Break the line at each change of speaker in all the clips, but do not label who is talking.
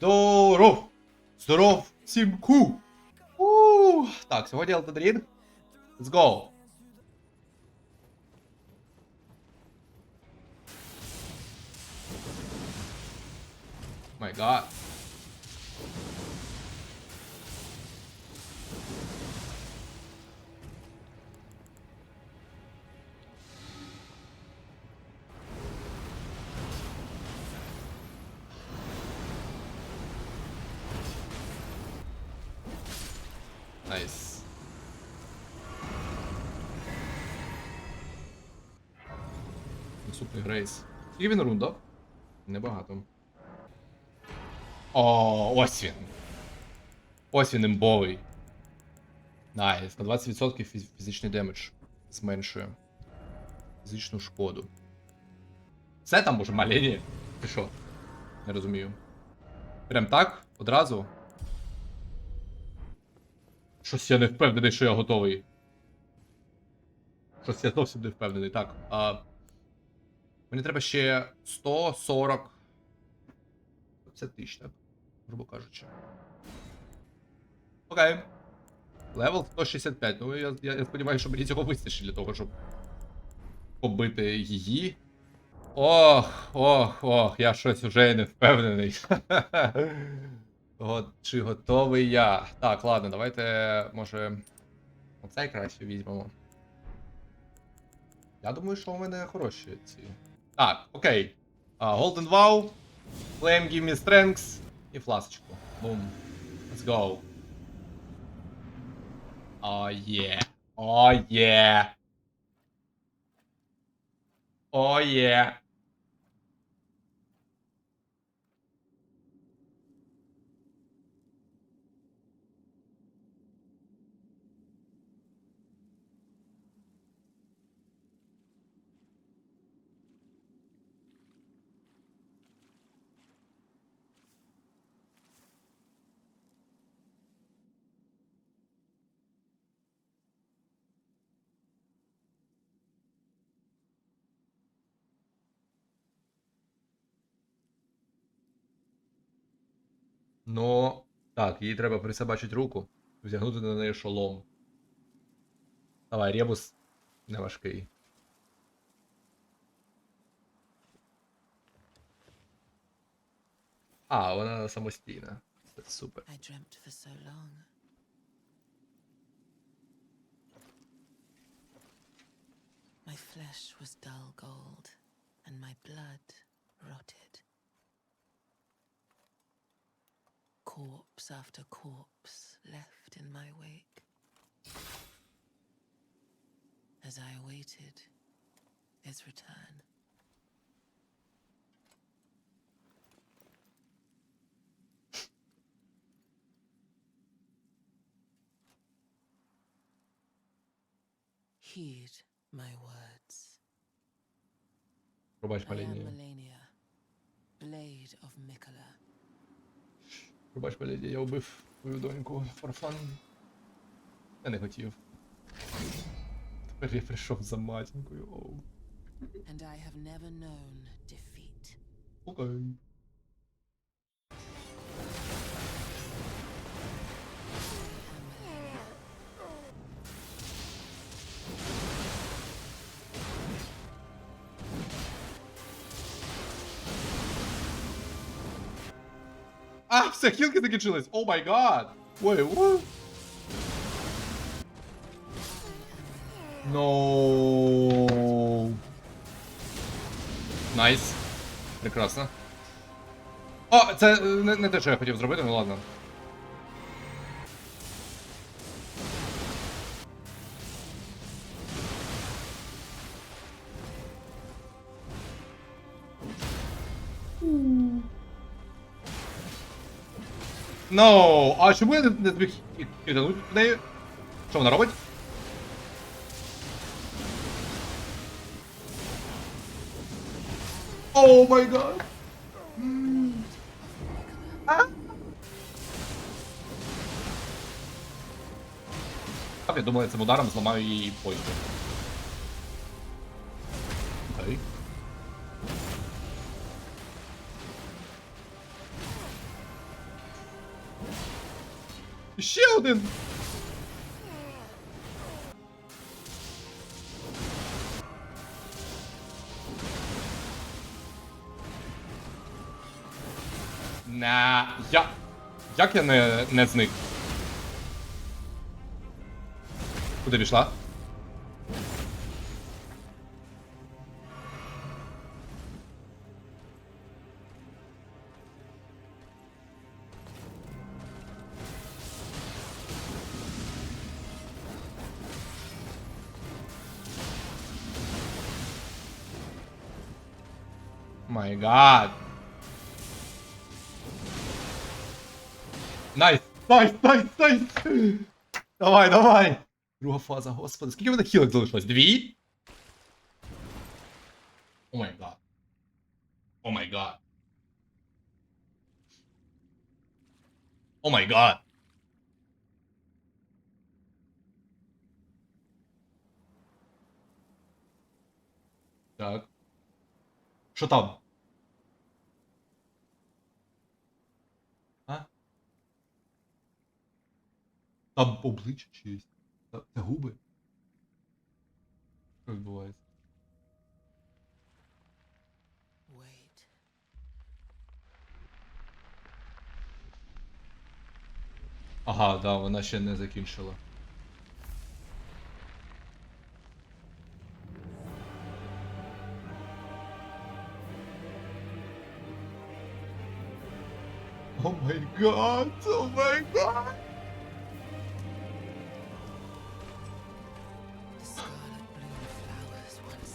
Здоров! Здоров всім ку! У, Так, сьогодні Elden. Let's go! My god. Найс. Наступний грейс. І він рунда. Небагато. О, ось він. Ось він імбовий. Найс. На 20% фіз- фізичний демедж зменшує. Фізичну шкоду. Все там може малені? Ти що? Не розумію. Прям так? Одразу? Щось я не впевнений, що я готовий. Щось я зовсім не впевнений. Так. А... Мені треба ще 140. Це тисяч, так? Грубо кажучи. Окей. Левел 165. Ну, я, я, я сподіваюся, що мені цього вистачить для того, щоб побити її. Ох, ох, ох, я щось уже не впевнений. От, чи готовий я? Так, ладно, давайте, може. Оцей краще візьмемо. Я думаю, що у мене хороші ці. Так, окей. А, Golden Vow, Flame Give Me Strengths і фласочку. Бум. Let's go. О, є. О, є. О, є. Ну, так, їй треба присобачити руку, взягнути на неї шолом. Давай, ребус не важкий. А, вона самостійна. Це супер.
My flesh was dull gold, and my blood rotted. corpse after corpse left in my wake. As I awaited its return. Heed my words. I am Melania, blade of Mikola.
Пробач Малінія, я вбив твою доньку Форфан. Я не хотів. Тепер я прийшов за матінкою. Оу. Окей. Все, хілки закінчились. О май гад. Ой, у. No. Найс. Прекрасно. О, це е, не, не те, що я хотів зробити, ну ладно. No! А чому я не, зміг киданути в неї? Що вона робить? О май гад! Я думаю, цим ударом зламаю її поїзд. Один! На. Я. Як я не, не зник? Куди пішла? Май гад. Найс, найс, найс, найс. Давай, давай. Друга фаза, господи. Скільки в мене хілок залишилось? Дві? О май гад. О май гад. О май гад. Так. Що там? А? Там обличчя чиїсь. Та- Це губи. Що відбувається? Ага, да, вона ще не закінчила. О май гад, о май гад.
The scarlet bloom flowers once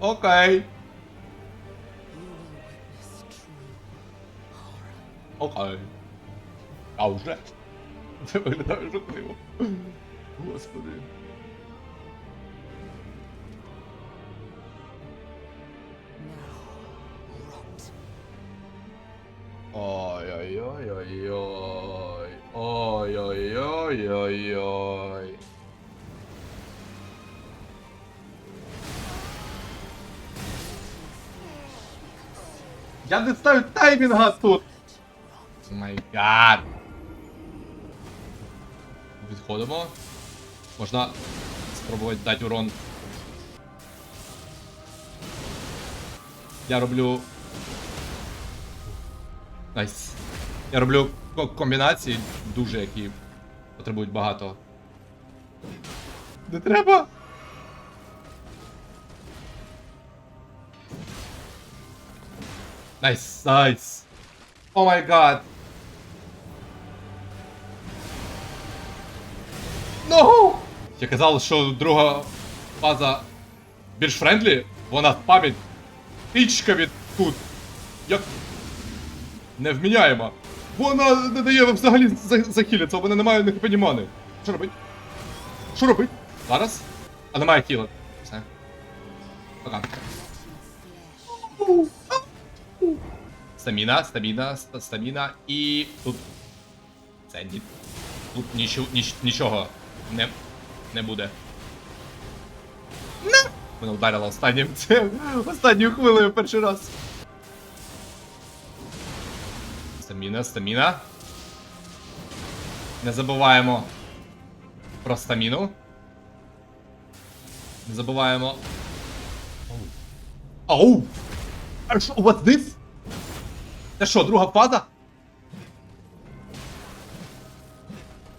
more.
Окей.
You
Господи. Ой-ой-ой-ой-ой. Ой-ой-ой-ой-ой. Я не ставлю таймінга тут. Май. Відходимо. Можна спробувати дати урон. Я роблю Найс. Я роблю ко- комбінації дуже, які потребують багато. Не треба. Найс, найс. О май гад. Ну! Я казав, що друга фаза більш френдлі, вона пам'ять тичками тут. Як Невміняєма. Вона не дає вам взагалі за- захилитися, у мене немає хп, мани. Що робить? Що робить? Зараз? А немає хіла. Все. Пока. Стаміна, стаміна, ст- стаміна і тут. Це ні. Тут нічого, ніч, нічого не, не буде. Не! Мене ударило останнім. Це останньою хвилею перший раз. Стаміна, стаміна. Не забуваємо про стаміну. Не забуваємо. Оу! А що, what's this? Це що, друга фаза?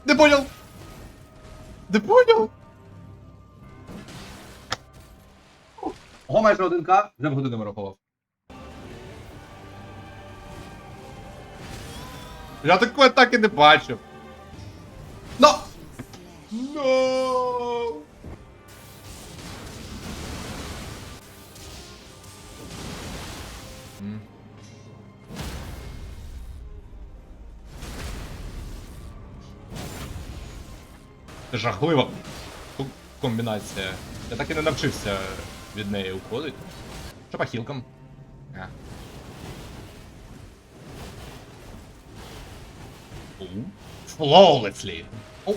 Не понял! Не понял! Ого, майже 1К, вже в годину вирахував. Я такої атаки не бачив. Но! Но! М. жахлива комбінація. Я так і не навчився від неї уходити. Що по хілкам? А. Ooh. Flawlessly. Oh.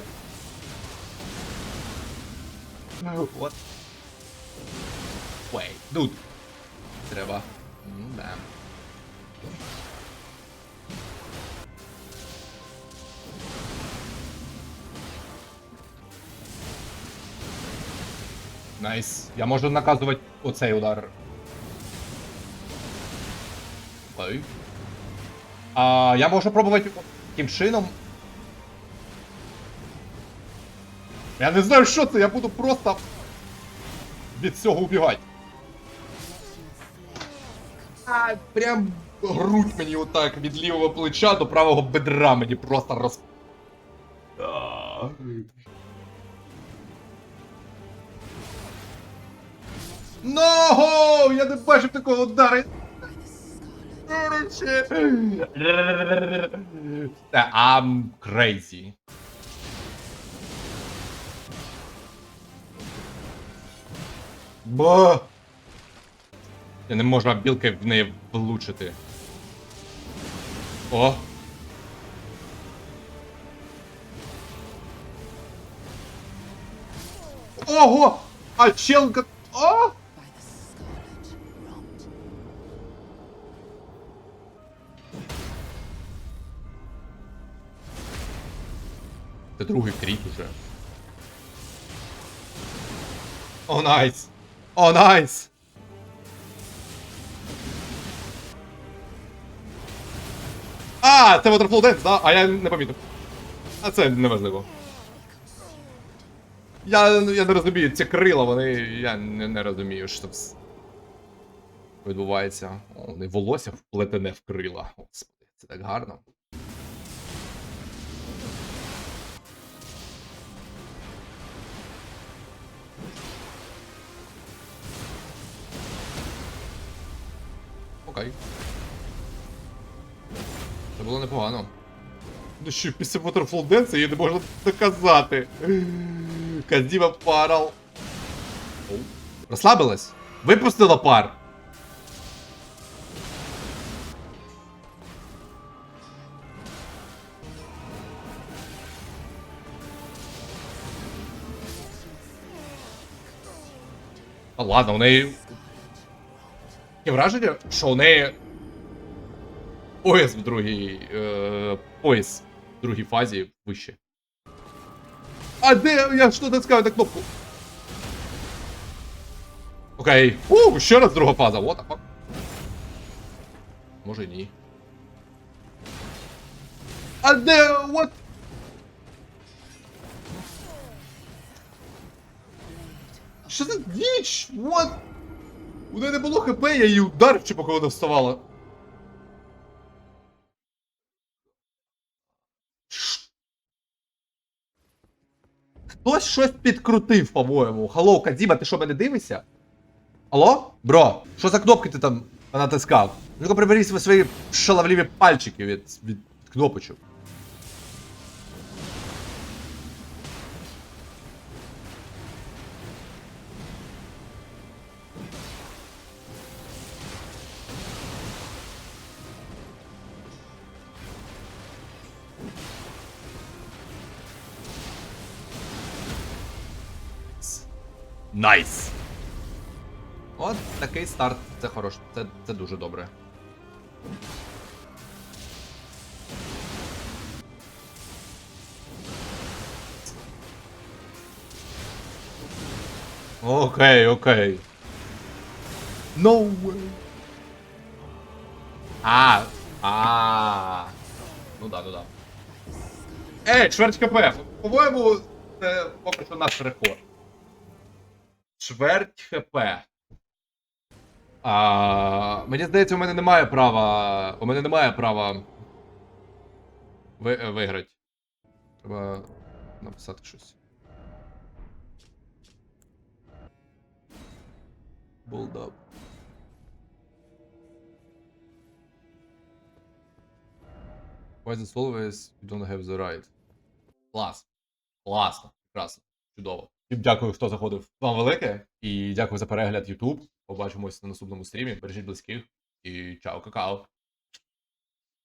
What? Wait, dude. Треба. Ну, да. Найс. Я можу наказувати оцей удар. Окей. А, я можу пробувати таким чином. Я не знаю, що це, я буду просто від цього убігати. А, прям грудь мені отак від лівого плеча до правого бедра мені просто роз. Ного! Я не бачив такого удару. Короче. I'm crazy. Ба! Я не можу білки в неї влучити. О! Ого! А челка... другий кріт уже. О, найс! О, найс! А, це Waterfall Dance, да? А я не помітив. А це неважливо. Я, я не розумію, ці крила, вони. Я не, не розумію, що там с- відбувається. О, вони волосся вплетене в крила. Господи, це так гарно. Окей. Це було непогано. Ну що, після Waterfall Dance її не можна доказати. Каздіва парал. Розслабилась? Випустила пар. А ладно, у неї Таке враження, що у неї пояс в другій. Е, пояс в другій фазі вище. А де я що натискаю на кнопку? Окей. У, ще раз друга фаза. What the? Може ні. А де. What? Що за діч? What? У неї не було хп, я її ударив, чи поки вона вставала. Хтось щось підкрутив, по-моєму. Халло, Кадіма, ти що мене дивишся? Алло? Бро, що за кнопки ти там натискав? Ну-ка прибери свої- свої пальчики від, від кнопочок. Найс! От такий старт, це хорош, це, це дуже добре. Окей, окей. No way. А, а. Ну да, ну да. Ей, чверть КП. По-моєму, це поки що наш рекорд. Чверть ХП. А, мені здається, у мене немає права. У мене немає права. Ви, виграти. Треба написати щось. Up. Why is always you don't have the right? Клас. Класно. Прекрасно. Чудово. Дякую, хто заходив. Вам велике. І дякую за перегляд YouTube. Побачимось на наступному стрімі. Бережіть близьких. І чао, какао.